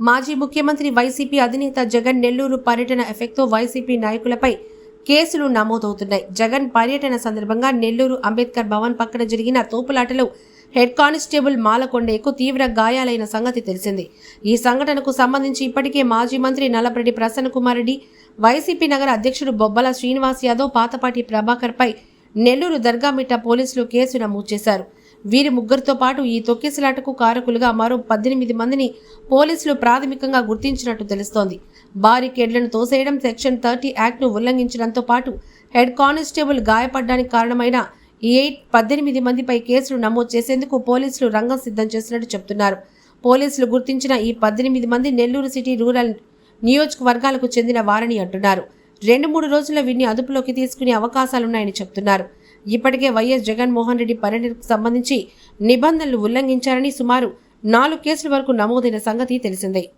మాజీ ముఖ్యమంత్రి వైసీపీ అధినేత జగన్ నెల్లూరు పర్యటన ఎఫెక్ట్తో వైసీపీ నాయకులపై కేసులు నమోదవుతున్నాయి. జగన్ పర్యటన సందర్భంగా నెల్లూరు అంబేద్కర్ భవన్ పక్కన జరిగిన తోపులాటలో హెడ్ కానిస్టేబుల్ మాలకొండయ్యకు తీవ్ర గాయాలైన సంగతి తెలిసింది. ఈ సంఘటనకు సంబంధించి ఇప్పటికే మాజీ మంత్రి నల్లపరెడ్డి ప్రసన్న కుమార్ రెడ్డి వైసీపీ నగర అధ్యక్షుడు బొబ్బల శ్రీనివాస్ యాదవ్ పాతపాటి ప్రభాకర్పై నెల్లూరు దర్గామిట్ట పోలీసులు కేసు నమోదు చేశారు. వీరి ముగ్గురితో పాటు ఈ తొక్కిసలాటకు కారకులుగా మరో పద్దెనిమిది మందిని పోలీసులు ప్రాథమికంగా గుర్తించినట్టు తెలుస్తోంది. బారికేడ్లను తోసేయడం సెక్షన్ థర్టీ యాక్ట్ను ఉల్లంఘించడంతో పాటు హెడ్ కానిస్టేబుల్ గాయపడ్డానికి కారణమైన ఈ ఎయిట్ పద్దెనిమిది మందిపై కేసులు నమోదు చేసేందుకు పోలీసులు రంగం సిద్ధం చేసినట్టు చెబుతున్నారు. పోలీసులు గుర్తించిన ఈ పద్దెనిమిది మంది నెల్లూరు సిటీ రూరల్ నియోజకవర్గాలకు చెందిన వారని అంటున్నారు. రెండు మూడు రోజుల వీరిని అదుపులోకి తీసుకునే అవకాశాలున్నాయని చెప్తున్నారు ఇప్పటికే వైఎస్ జగన్మోహన్ రెడ్డి పర్యటనకు సంబంధించి నిబంధనలు ఉల్లంఘించారని సుమారు నాలుగు కేసుల వరకు నమోదైన సంగతి తెలిసిందే.